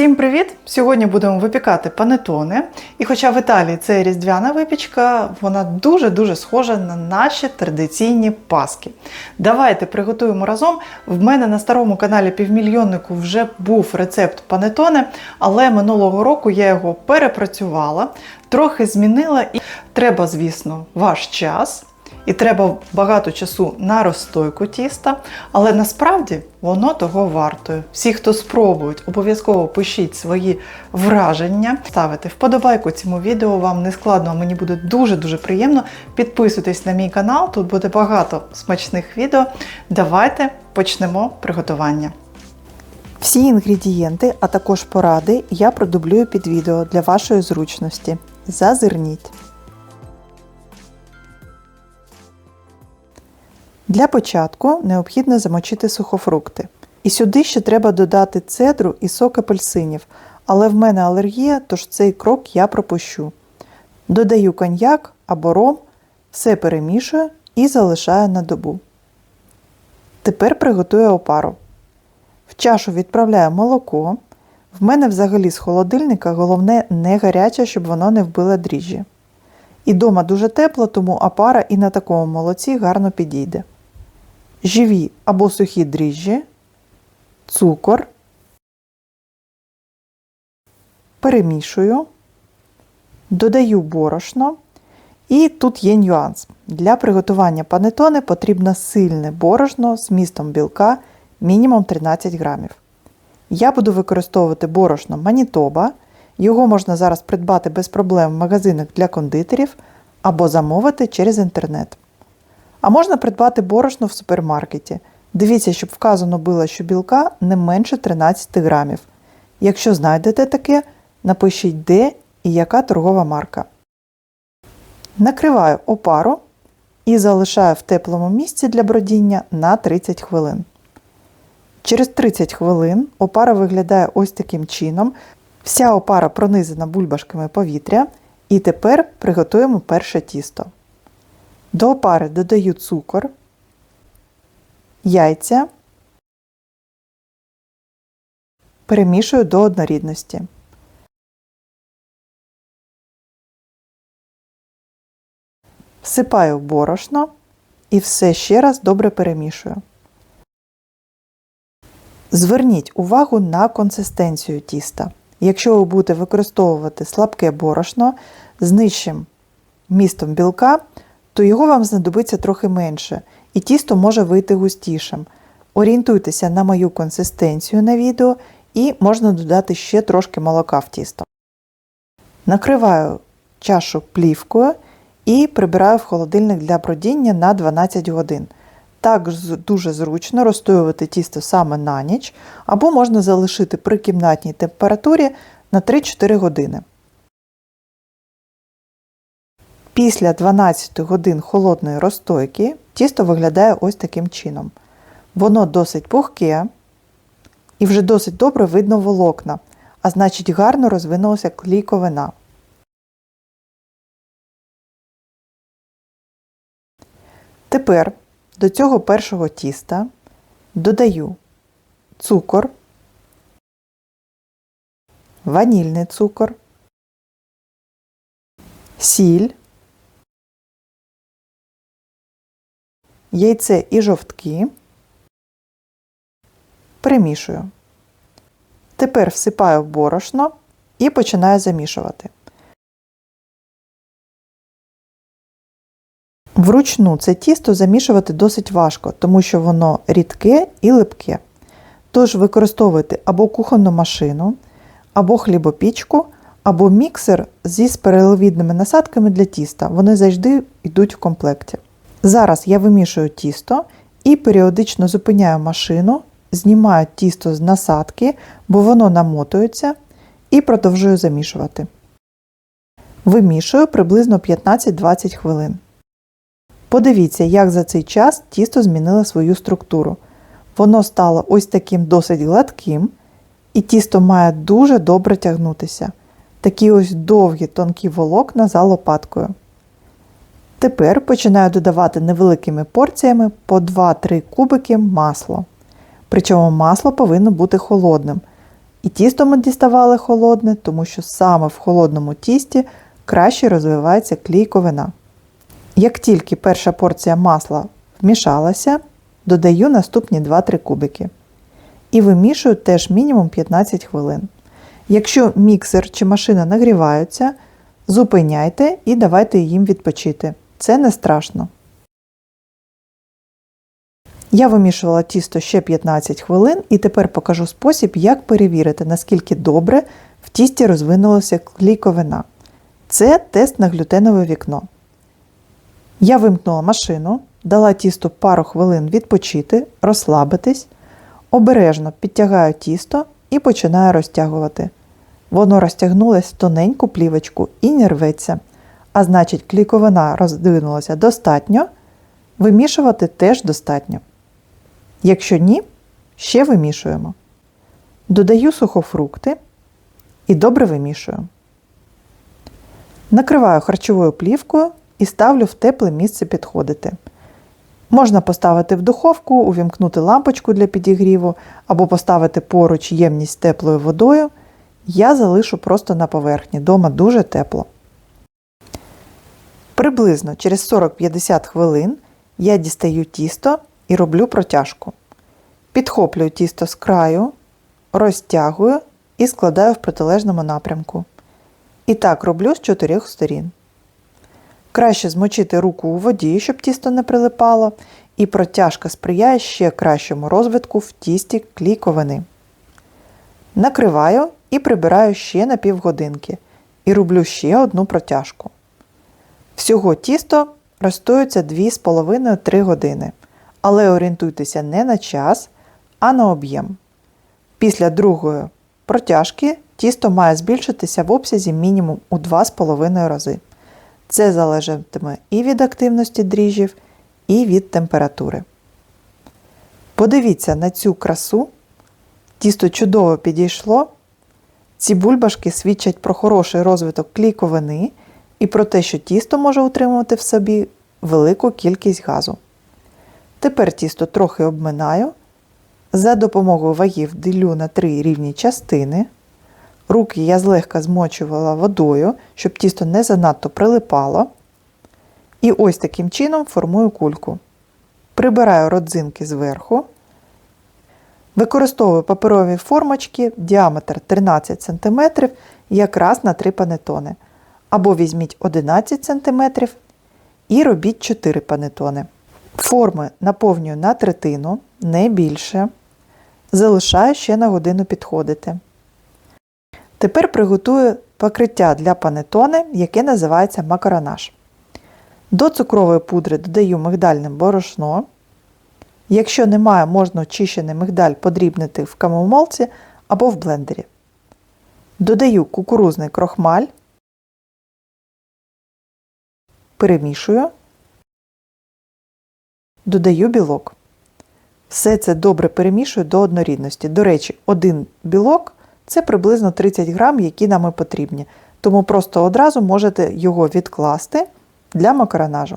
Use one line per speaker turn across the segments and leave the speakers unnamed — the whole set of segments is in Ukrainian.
Всім привіт! Сьогодні будемо випікати панетони. І хоча в Італії це різдвяна випічка, вона дуже-дуже схожа на наші традиційні паски. Давайте приготуємо разом. В мене на старому каналі Півмільйоннику вже був рецепт панетони, але минулого року я його перепрацювала, трохи змінила і треба, звісно, ваш час. І треба багато часу на розстойку тіста, але насправді воно того вартує. Всі, хто спробують, обов'язково пишіть свої враження, ставите вподобайку цьому відео. Вам не складно, а мені буде дуже-дуже приємно. Підписуйтесь на мій канал, тут буде багато смачних відео. Давайте почнемо приготування. Всі інгредієнти, а також поради я продублюю під відео для вашої зручності. Зазирніть. Для початку необхідно замочити сухофрукти. І сюди ще треба додати цедру і сок апельсинів, але в мене алергія, тож цей крок я пропущу. Додаю коньяк або ром, все перемішую і залишаю на добу. Тепер приготую опару. В чашу відправляю молоко. В мене взагалі з холодильника головне не гаряче, щоб воно не вбило дріжджі. І дома дуже тепло, тому опара і на такому молоці гарно підійде живі або сухі дріжджі, цукор, перемішую, додаю борошно. І тут є нюанс. Для приготування панетони потрібно сильне борошно з містом білка мінімум 13 грамів. Я буду використовувати борошно Манітоба. Його можна зараз придбати без проблем в магазинах для кондитерів або замовити через інтернет. А можна придбати борошно в супермаркеті. Дивіться, щоб вказано було, що білка не менше 13 грамів. Якщо знайдете таке, напишіть де і яка торгова марка. Накриваю опару і залишаю в теплому місці для бродіння на 30 хвилин. Через 30 хвилин опара виглядає ось таким чином. Вся опара пронизана бульбашками повітря. І тепер приготуємо перше тісто. До опари додаю цукор, яйця, перемішую до однорідності. Всипаю борошно і все ще раз добре перемішую. Зверніть увагу на консистенцію тіста. Якщо ви будете використовувати слабке борошно з нижчим містом білка, то його вам знадобиться трохи менше, і тісто може вийти густішим. Орієнтуйтеся на мою консистенцію на відео і можна додати ще трошки молока в тісто. Накриваю чашу плівкою і прибираю в холодильник для бродіння на 12 годин. Так дуже зручно розстоювати тісто саме на ніч, або можна залишити при кімнатній температурі на 3-4 години. Після 12 годин холодної розстойки тісто виглядає ось таким чином. Воно досить пухке і вже досить добре видно волокна, а значить гарно розвинулася клійковина. Тепер до цього першого тіста додаю цукор, ванільний цукор, сіль, яйце і жовтки. Перемішую. Тепер всипаю в борошно і починаю замішувати. Вручну це тісто замішувати досить важко, тому що воно рідке і липке. Тож використовуйте або кухонну машину, або хлібопічку, або міксер зі спираловідними насадками для тіста. Вони завжди йдуть в комплекті. Зараз я вимішую тісто і періодично зупиняю машину, знімаю тісто з насадки, бо воно намотується, і продовжую замішувати. Вимішую приблизно 15-20 хвилин. Подивіться, як за цей час тісто змінило свою структуру. Воно стало ось таким досить гладким, і тісто має дуже добре тягнутися. Такі ось довгі тонкі волокна за лопаткою. Тепер починаю додавати невеликими порціями по 2-3 кубики масла. Причому масло повинно бути холодним. І тісто ми діставали холодне, тому що саме в холодному тісті краще розвивається клійковина. Як тільки перша порція масла вмішалася, додаю наступні 2-3 кубики. І вимішую теж мінімум 15 хвилин. Якщо міксер чи машина нагріваються, зупиняйте і давайте їм відпочити. Це не страшно. Я вимішувала тісто ще 15 хвилин і тепер покажу спосіб, як перевірити, наскільки добре в тісті розвинулася клійковина. Це тест на глютенове вікно. Я вимкнула машину, дала тісту пару хвилин відпочити, розслабитись, обережно підтягаю тісто і починаю розтягувати. Воно розтягнулось в тоненьку плівочку і не рветься, а значить, клійковина роздвинулася достатньо, вимішувати теж достатньо. Якщо ні, ще вимішуємо. Додаю сухофрукти і добре вимішую. Накриваю харчовою плівкою і ставлю в тепле місце підходити. Можна поставити в духовку, увімкнути лампочку для підігріву або поставити поруч ємність теплою водою. Я залишу просто на поверхні, дома дуже тепло. Приблизно через 40-50 хвилин я дістаю тісто і роблю протяжку. Підхоплюю тісто з краю, розтягую і складаю в протилежному напрямку. І так роблю з чотирьох сторін. Краще змочити руку у воді, щоб тісто не прилипало, і протяжка сприяє ще кращому розвитку в тісті клійковини. Накриваю і прибираю ще на півгодинки і роблю ще одну протяжку. Всього тісто розстоюється 2,5-3 години, але орієнтуйтеся не на час, а на об'єм. Після другої протяжки тісто має збільшитися в обсязі мінімум у 2,5 рази. Це залежатиме і від активності дріжджів, і від температури. Подивіться на цю красу. Тісто чудово підійшло. Ці бульбашки свідчать про хороший розвиток клійковини і про те, що тісто може утримувати в собі велику кількість газу. Тепер тісто трохи обминаю. За допомогою вагів ділю на три рівні частини. Руки я злегка змочувала водою, щоб тісто не занадто прилипало. І ось таким чином формую кульку. Прибираю родзинки зверху. Використовую паперові формочки, діаметр 13 см якраз на 3 панетони. Або візьміть 11 см і робіть 4 панетони. Форми наповнюю на третину, не більше. Залишаю ще на годину підходити. Тепер приготую покриття для панетони, яке називається макаронаж. До цукрової пудри додаю мигдальне борошно. Якщо немає, можна очищений мигдаль подрібнити в камомолці або в блендері. Додаю кукурузний крохмаль, перемішую, додаю білок. Все це добре перемішую до однорідності. До речі, один білок це приблизно 30 грам, які нам потрібні. Тому просто одразу можете його відкласти для макаронажу.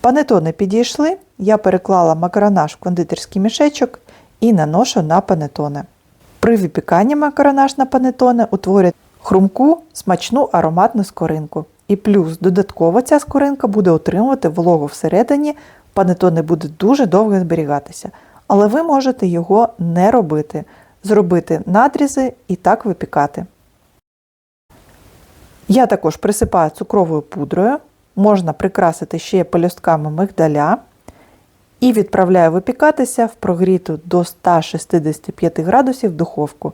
Панетони підійшли, я переклала макаронаж в кондитерський мішечок і наношу на панетони. При випіканні макаронаж на панетони утворює хрумку, смачну ароматну скоринку. І плюс додатково ця скоринка буде отримувати вологу всередині, панетони буде дуже довго зберігатися. Але ви можете його не робити, зробити надрізи і так випікати. Я також присипаю цукровою пудрою, можна прикрасити ще пелюстками мигдаля і відправляю випікатися в прогріту до 165 градусів духовку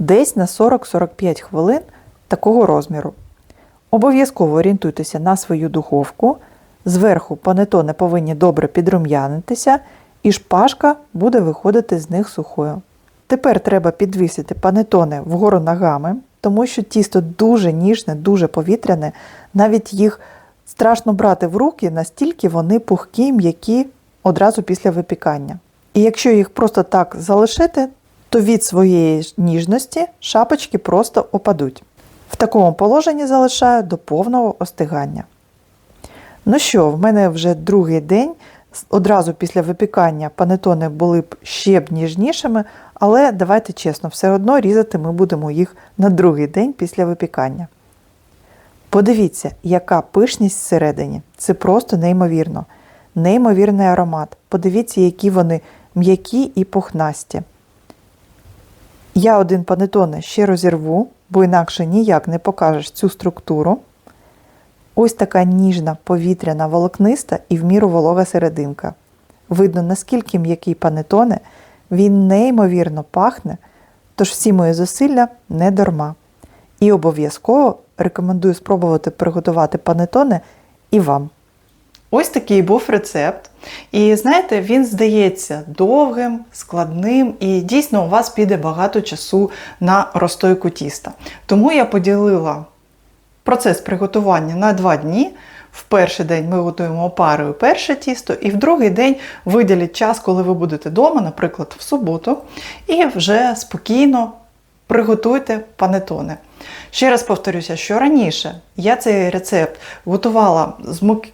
десь на 40-45 хвилин такого розміру. Обов'язково орієнтуйтеся на свою духовку. Зверху панетони повинні добре підрум'янитися, і шпажка буде виходити з них сухою. Тепер треба підвісити панетони вгору ногами, тому що тісто дуже ніжне, дуже повітряне, навіть їх страшно брати в руки, настільки вони пухкі, м'які одразу після випікання. І якщо їх просто так залишити, то від своєї ніжності шапочки просто опадуть. В такому положенні залишаю до повного остигання. Ну що, в мене вже другий день одразу після випікання панетони були б ще б ніжнішими, але давайте чесно, все одно різати ми будемо їх на другий день після випікання. Подивіться, яка пишність всередині. Це просто неймовірно. Неймовірний аромат. Подивіться, які вони м'які і пухнасті. Я один панетоне ще розірву, бо інакше ніяк не покажеш цю структуру. Ось така ніжна, повітряна, волокниста і в міру волога серединка. Видно, наскільки м'який панетоне, він неймовірно пахне, тож всі мої зусилля не дарма. І обов'язково рекомендую спробувати приготувати панетоне і вам. Ось такий був рецепт. І знаєте, він здається довгим, складним, і дійсно у вас піде багато часу на розстойку тіста. Тому я поділила процес приготування на два дні. В перший день ми готуємо опарою перше тісто, і в другий день виділіть час, коли ви будете вдома, наприклад, в суботу, і вже спокійно приготуйте панетони. Ще раз повторюся, що раніше я цей рецепт готувала з мук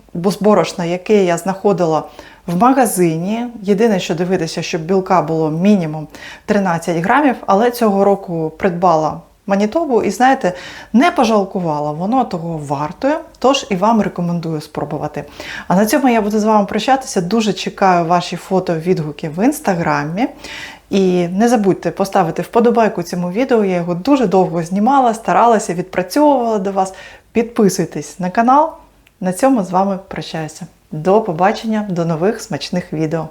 борошна, яке я знаходила в магазині. Єдине, що дивитися, щоб білка було мінімум 13 грамів, але цього року придбала Манітобу і, знаєте, не пожалкувала, воно того вартує, тож і вам рекомендую спробувати. А на цьому я буду з вами прощатися. Дуже чекаю ваші фото, відгуки в інстаграмі. І не забудьте поставити вподобайку цьому відео. Я його дуже довго знімала, старалася, відпрацьовувала до вас. Підписуйтесь на канал. На цьому з вами прощаюся. До побачення, до нових смачних відео.